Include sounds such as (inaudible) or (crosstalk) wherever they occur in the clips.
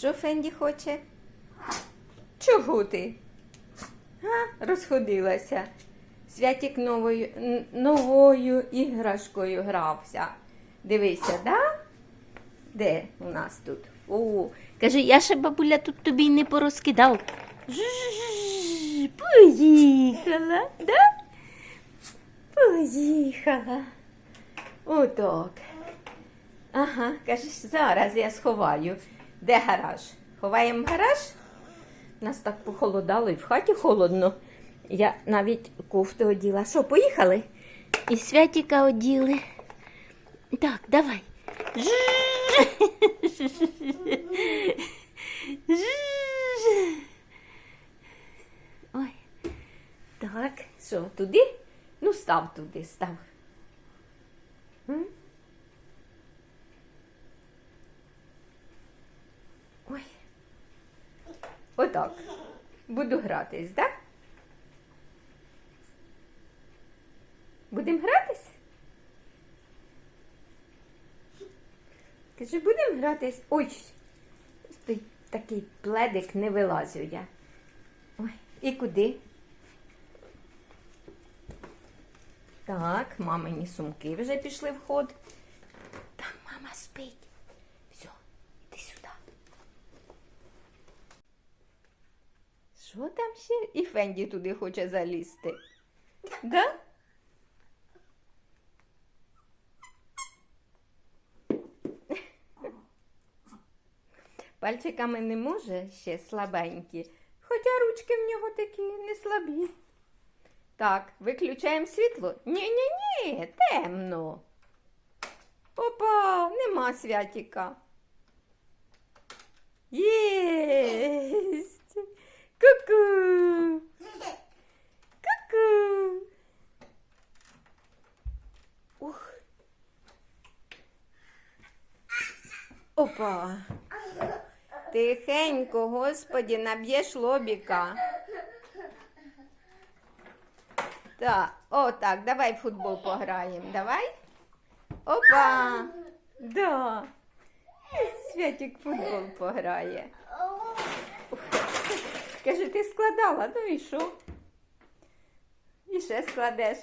Що Фенді хоче? Чого ти? А, розходилася. Святік новою, новою іграшкою грався. Дивися, да? Де у нас тут? О, каже, я ще бабуля тут тобі не порозкидав. Жжж, Поїхала? Поїхала. Ага, кажеш, зараз я сховаю. Де гараж? Ховаємо гараж? Нас так похолодало і в хаті холодно. Я навіть кофту оділа. Що, поїхали? І святіка оділи. Так, давай. Ой. Так, що, туди? Ну, став туди, став. М? Ой. Отак. Буду гратись, так? Будемо гратись? Кажи, будемо гратись. Ой, той такий пледик не вилазю я. Ой, і куди? Так, мамині сумки вже пішли в ход. Там мама спить. Що там ще? І Фенді туди хоче залізти. (laughs) Да? Пальчиками не може ще слабенькі, хоча ручки в нього такі не слабі. Так, виключаємо світло. Ні-ні-ні, темно. Опа, нема святіка. Єсть. Ку-ку. Ку-ку. Ух. Опа. Тихенько, господі, наб'єш лобіка. Так, отак, давай в футбол пограємо. Давай. Опа. Да. Святик футбол пограє. Каже, ти складала, ну і що? І ще складеш.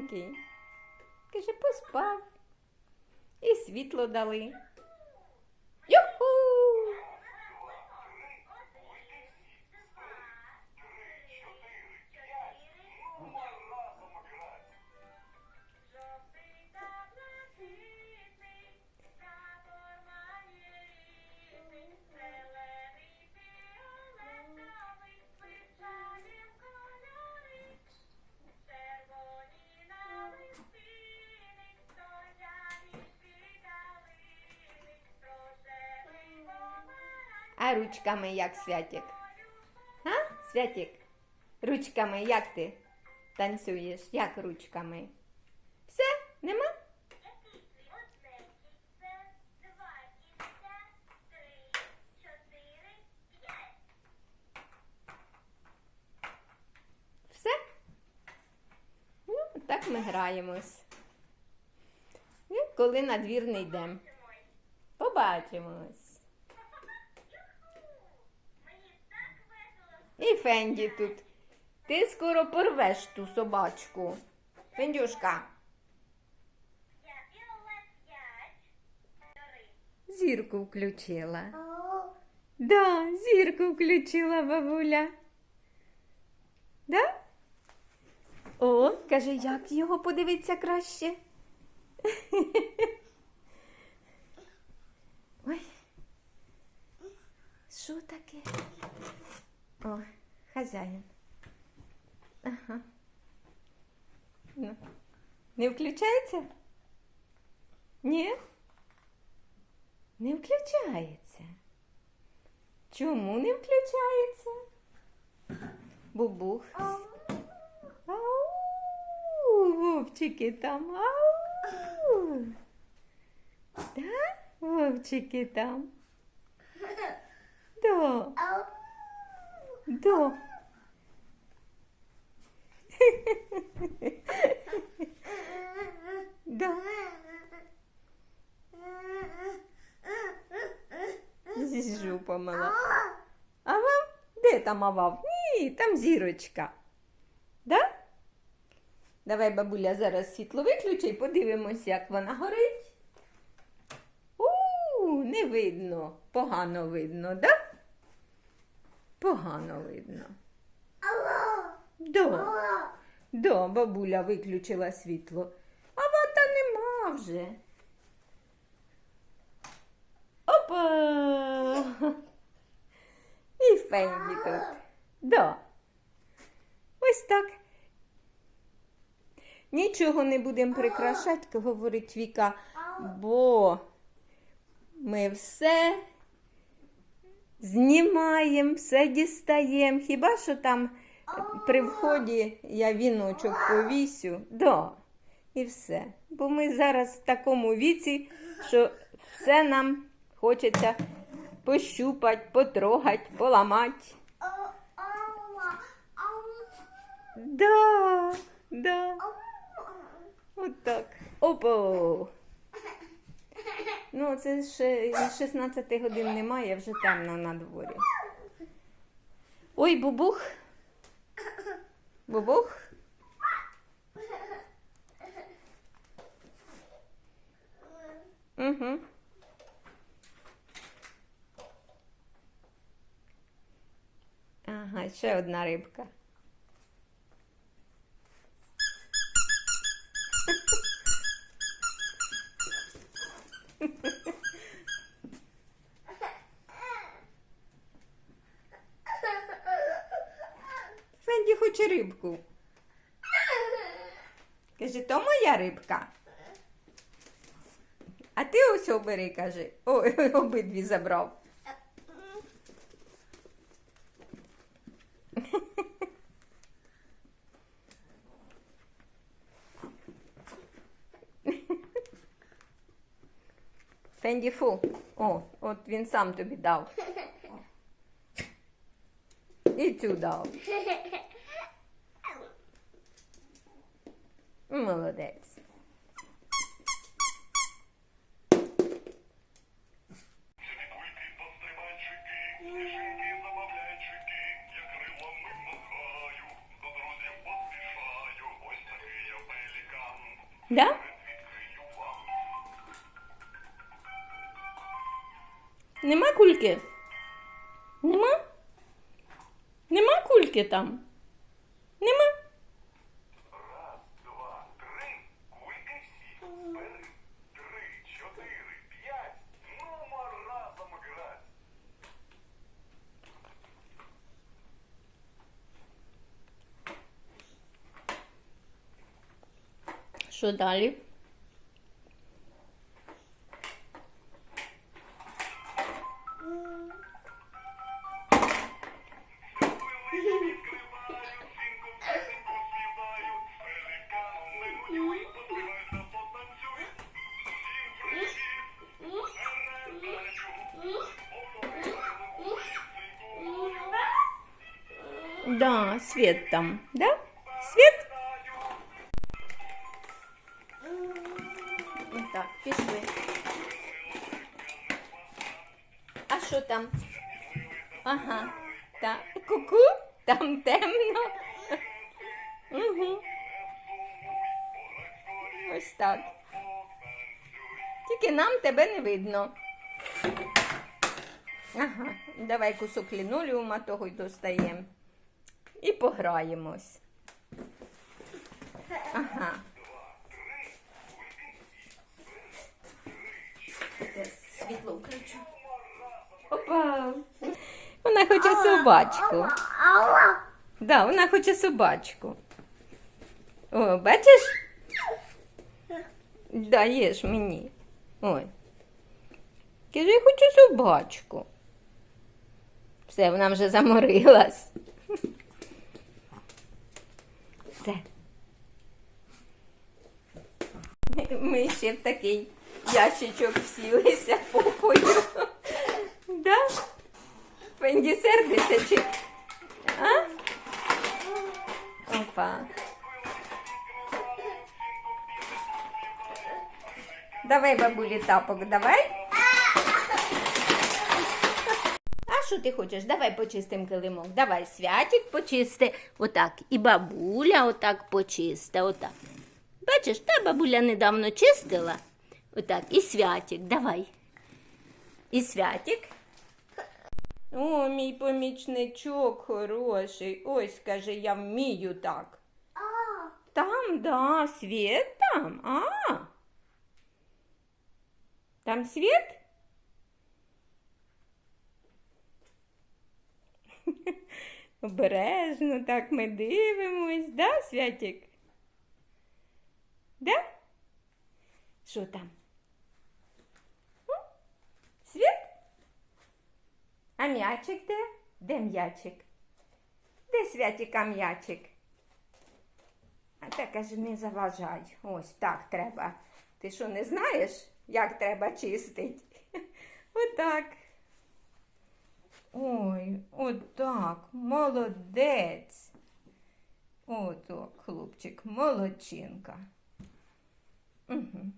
Раденький. Каже, поспав. І світло дали. А ручками як святик? А? Святик? Ручками як ти танцюєш? Як ручками? Все? Нема? Все? Ну, так ми граємось. І коли на двір не йдемо. Побачимось. І Фенді тут. Ти скоро порвеш ту собачку. Фендюшка. Зірку включила. Да, зірку включила бабуля. Да? О, каже, як його подивитися краще. (laughs) Ой. Що таке? О, хазяїн. Ага. Ну. Не включається? Ні? Не включається. Чому не включається? Бубух. Ау, вовчики там. Ау. Да? Вовчики там. (laughs) Да. Да. Да. Зіжу помила. А вам? Де там авав? Ні, там зірочка. Да? Давай, бабуля, зараз світло виключи і подивимось, як вона горить. У, не видно. Погано видно, да? Погано видно. Да. Да, бабуля виключила світло. А вата нема вже. Опа! І Фенді тут. Да. Ось так. Нічого не будемо прикрашати, говорить Віка, бо ми все знімаємо, все дістаємо. Хіба що там при вході я віночок повісю? Да. І все. Бо ми зараз в такому віці, що все нам хочеться пощупати, потрогати, поламати. Да, да. От так. Ну, це ще 16 годин немає, вже темно на дворі. Ой, бубух. Бубух. Угу. Ага, ще одна рибка. Фенді хоче рибку. Каже, то моя рибка. А ти ось обери, каже. Ой, (laughs) обидві забрав. Фенді фу. О, от він сам тобі дав. І цю дав. Да? Нема кульки? Нема? Нема кульки там? Нема? Оформляємо пісенькою. Да, світ там. Да? Світ? Так, пішли. А що там? Ага. Так. Ку-ку? Там темно. Угу. Ось так. Тільки нам тебе не видно. Ага, давай кусок лінолеума того й достаємо. І пограємось. Ага. Світло включу. Опа. Вона хоче собачку. Да, вона хоче собачку. О, бачиш? Даєш мені. Ой. Каже, я хочу собачку. Все, вона вже заморилась. Все. Ми ще в такий ящичок всілися похою. Да? Фенді сердиться чи? А? Опа. Давай, бабулі, тапок, давай. А що ти хочеш? Давай почистим килимок. Давай, святик почисти. Отак. І бабуля отак почисти. Отак. Бачиш, та бабуля недавно чистила. Отак. І святик, давай. І святик. О, мій помічничок хороший. Ось, скажи, я вмію так. Там, да, світ там. А. Там світ? (laughs) Обережно так ми дивимось, да, Святик? Да? Що там? М? Світ? А м'ячик де? Де м'ячик? Де Святіка м'ячик? А та каже, не заважай. Ось так треба. Ти що, не знаєш, як треба чистить? Отак. Ой, отак, молодець. Отак, хлопчик, молодчинка. Угу.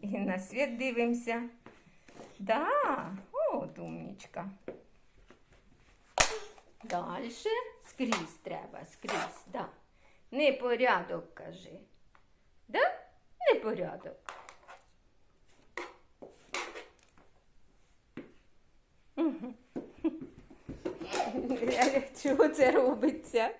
І на світ дивимося. Да, от умнічка. Дальше скрізь треба, скрізь, да. Непорядок, кажи. Да? Непорядок. (laughs) Чого це робиться?